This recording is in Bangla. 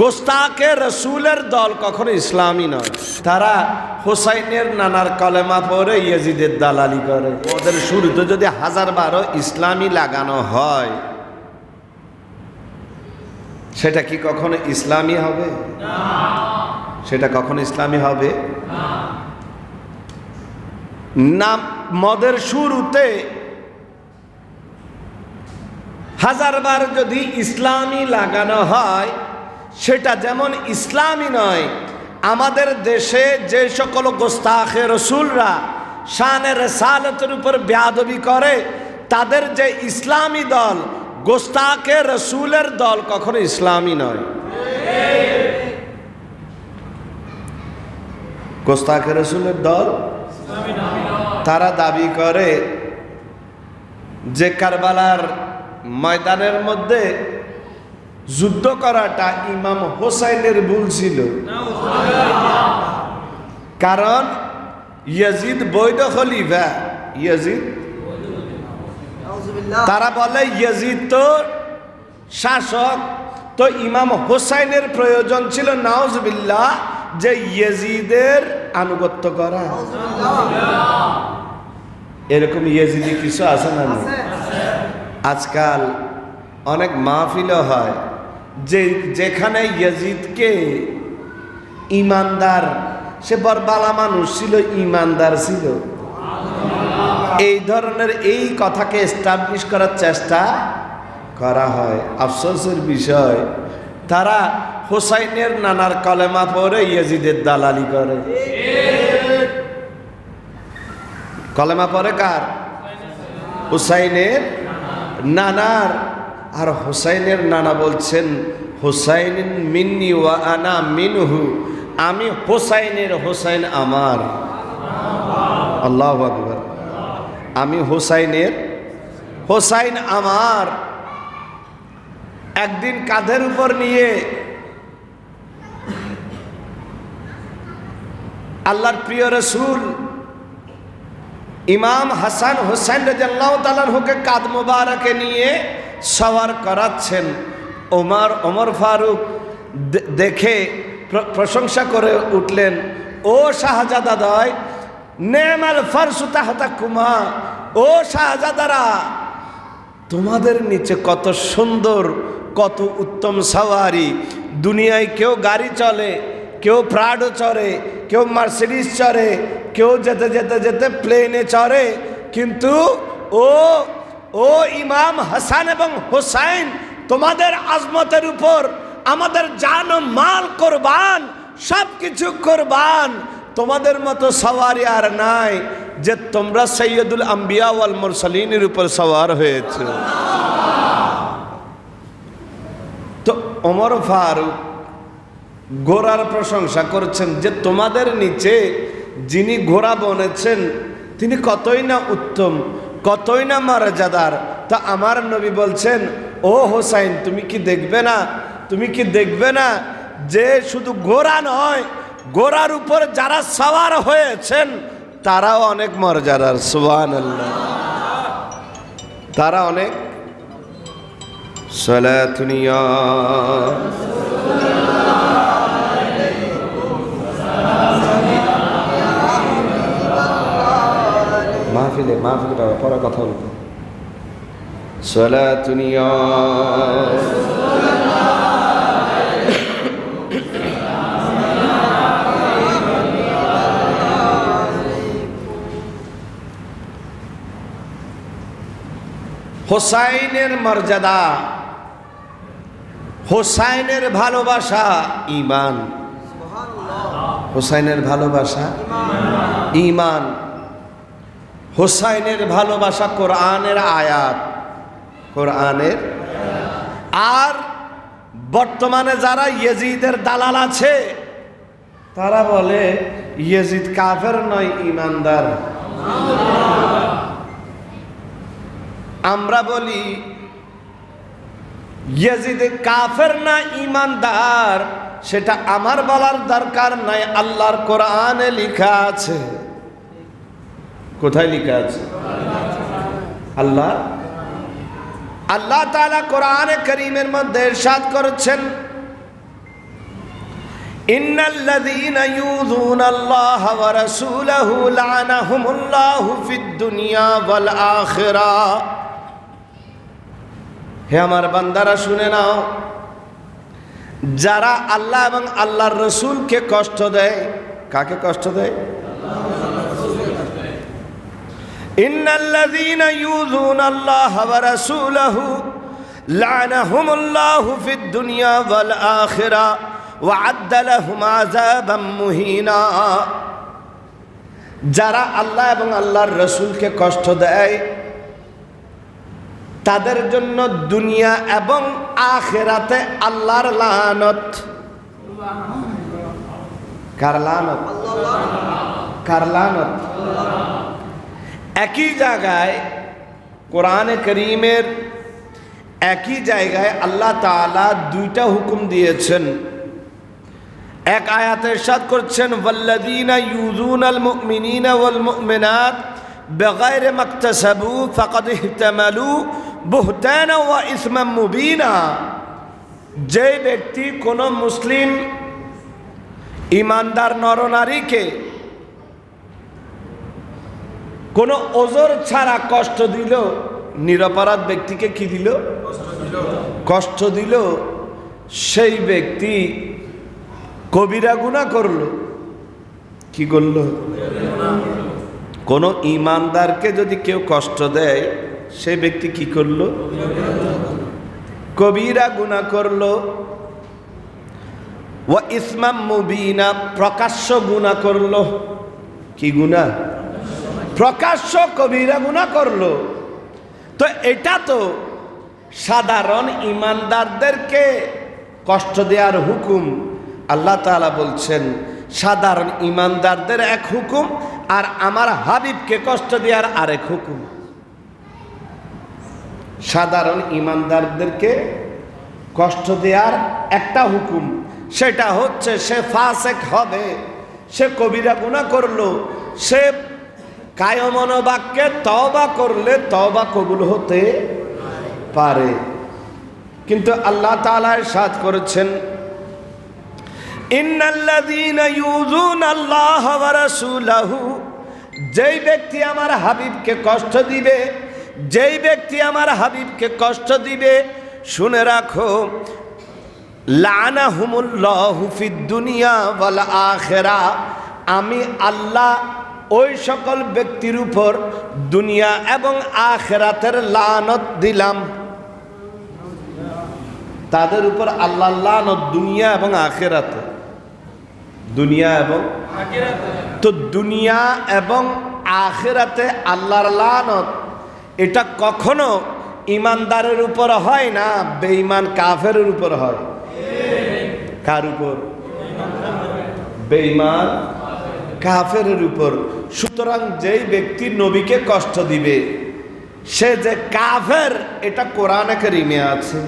গোস্তাকে রসুলের দল কখনো ইসলামী নয়। তারা হোসাইনের নানার কলেমা পরে ইয়েজিদের দালালি করে। ওদের শুরুতে যদি হাজার বারো ইসলামী লাগানো হয়, সেটা কি কখনো ইসলামী হবে? সেটা কখনো ইসলামী হবে? না, মদের শুরুতে হাজারবার যদি ইসলামী লাগানো হয় সেটা যেমন ইসলামী নয়, আমাদের দেশে যে সকল গোস্তাখে রসুলরা শানের সালতের উপর বেয়াদবি করে, তাদের যে ইসলামী দল গোস্তাকে রসুলের দল কখনো ইসলামী নয়। গোস্তাকে রসুলের দল? তারা দাবি করে যে কারবালার ময়দানের মধ্যে যুদ্ধ করাটা ইমাম হোসাইনের ভুল ছিল। কারণ ইয়াজিদ বৈধ খলিফা। ইয়াজিদ? তারা বলে ইয়াজিদ তো শাসক তো ইমাম হোসাইনের প্রয়োজন ছিল নাউজবিল্লাহ যে ইয়েজিদের আনুগত্য করা। এরকম ইয়েজিদি কিছু আছে না আজকাল অনেক মাহফিলও হয়। যে যেখানে ইয়াজিদকে ইমানদার, সে বরবালা মানুষ ছিল, ইমানদার ছিল। এই ধরনের এই কথাকে এস্টাবলিশ করার চেষ্টা করা হয়। আফসোসের বিষয়, তারা হোসাইনের নানার কলেমা পরে ইয়াজিদের দালালি করে। কলেমা পরে কার? হুসাইনের নানার আর হুসাইনের নানা বলছেন, হুসাইন মিন্নি ওয়া আনা মিনহু, আমি হোসাইনের হোসাইন আমার। আল্লাহ আকবর। আমি হোসাইনের হোসাইন আমার। একদিন কাঁধের উপর নিয়ে আল্লাহর প্রিয় রসুল ইমাম হাসান হোসেন রাজাল্লাহ তালানহুকে কাদ মুবারকে নিয়ে সওয়ার করাচ্ছেন ওমর ওমর ফারুক দেখে প্রশংসা করে উঠলেন, ও শাহজাদাদয়, নেমাল ফারসুতা হতা কুমা, ও শাহজাদারা, তোমাদের নিচে কত সুন্দর, কত উত্তম সাওয়ারি, দুনিয়ায় কেউ গাড়ি চলে, কেউ প্রাডো চড়ে, কেউ মার্সিডিস চড়ে, কেউ যেতে যেতে যেতে প্লেনে চড়ে, কিন্তু ও ও ইমাম হাসান এবং হোসাইন, তোমাদের আজমতের উপর আমাদের জান মাল কোরবান সব কিছু কোরবান। তোমাদের মতো সওয়ারি আর নাই যে তোমরা সৈয়দুল আম্বিয়া ওয়াল মুরসালিনের উপর সওয়ার হয়েছে। তো ওমর ফারুক ঘোড়ার প্রশংসা করছেন যে তোমাদের নিচে যিনি ঘোড়া বনেছেন, তিনি কতই না উত্তম। কতই না মর্যাদার? তা আমার নবী বলছেন, ও হোসাইন, তুমি কি দেখবে না? তুমি কি দেখবে না যে শুধু ঘোড়া নয়, ঘোড়ার উপর যারা সওয়ার হয়েছেন, তারাও অনেক মর্যাদার সুবান তারা অনেক। সলাতুনিয়া মাহফিলে মাহফিলে বাবা পরে কথা বলব সলাতুনিয়া হোসাইনের মর্যাদা হোসাইনের ভালোবাসা ইমান হোসাইনের ভালোবাসা ইমান হোসাইনের ভালোবাসা কোরআনের আয়াত। কোরআনের? আর বর্তমানে যারা ইয়েজিদের দালাল আছে, তারা বলে, ইয়েজিদ কাফের নয়, ইমানদার। আমরা বলি, ইয়েজিদ কাফের না, ইমানদার, সেটা আমার বলার দরকার নাই, আল্লাহর কোরআনে লেখা আছে। কোথায় লেখা আছে? আল্লাহ? আল্লাহ তালা কোরআন করিমের মধ্যে ইরশাদ করেছেন, ইন্নাল্লাযীনা ইউযুনাল্লাহা ওয়া রাসূলাহু লা'নাহুমুল্লাহু ফিদ দুনিয়া ওয়াল আখিরাহ হে আমার বান্দারা, শুনে নাও। যারা আল্লাহ এবং আল্লাহর রসুলকে কষ্ট দেয়, কাকে কষ্ট দেয়? ইন্নাল্লাযীনা ইউযুনা আল্লাহ ওয়া রাসূলাহু লানাহুমুল্লাহু দুনিয়া ওয়াল আখিরা ওয়া আদ্দালাহুম আযাবাম যারা আল্লাহ এবং আল্লাহর রসুলকে কষ্ট দেয়, তাদের জন্য দুনিয়া এবং আখেরাতে আল্লাহর লানত। কার লানত? কার লানত? একই জায়গায় কোরআনে করিমের একই জায়গায় আল্লাহ তাআলা দুইটা হুকুম দিয়েছেন। এক আয়াতে ইরশাদ করছেন, ওয়াল্লাযীনা ইউযুনাল মুমিনিনা ওয়াল মুমিনাত বিগাইরি মাকতাসাবু ফাকাদ ইহতামালু বুহতানা ওয়া ইসমান মুবিনা। যে ব্যক্তি কোন মুসলিম ইমানদার নরনারীকে কোনো ওজোর ছাড়া কষ্ট দিল, নিরপরাধ ব্যক্তিকে কি দিল? কষ্ট দিল, সেই ব্যক্তি কবিরা গুণা করল। কি করল? কোনো ইমানদারকে যদি কেউ কষ্ট দেয়, সে ব্যক্তি কি করল? কবিরা গুণা করল। ও ইসমাম মুবিনা প্রকাশ্য গুণা করল। কি গুণা? প্রকাশ্য কবিরা গুণা করল। তো এটা তো সাধারণ ইমানদারদেরকে কষ্ট দেওয়ার হুকুম। আল্লাহ তাআলা বলছেন, সাধারণ ইমানদারদের এক হুকুম আর আমার হাবিবকে কষ্ট দেওয়ার আরেক হুকুম। সাধারণ ইমানদারদেরকে কষ্ট দেওয়ার একটা হুকুম, সেটা হচ্ছে সে ফাসেক হবে, সে কবিরা গুণা করল, সে কায়মন বাক্যে তবা করলে তবা কবুল হতে পারে। কিন্তু আল্লাহ তাআলা সাদ করেছেন যেই ব্যক্তি আমার হাবিবকে কষ্ট দিবে, যেই ব্যক্তি আমার হাবিবকে কষ্ট দিবে, শুনে রাখো, লানাহুমুল্লাহু দুনিয়া ওয়াল আখিরা আমি আল্লাহ ওই সকল ব্যক্তির উপর দুনিয়া এবং আখেরাতের লানত দিলাম। তাদের উপর আল্লাহ লানত দুনিয়া এবং আখেরাতে। দুনিয়া এবং তো দুনিয়া এবং আখেরাতে আল্লাহর লানত। এটা কখনো ইমানদারের উপর হয় না, বেঈমান কাফের উপর হয়। কার উপর? বেঈমান কাফের উপর। সুতরাং যেই ব্যক্তি নবীকে কষ্ট দিবে, সে যে কাফের, এটা কোরআনে কারিমে আছে।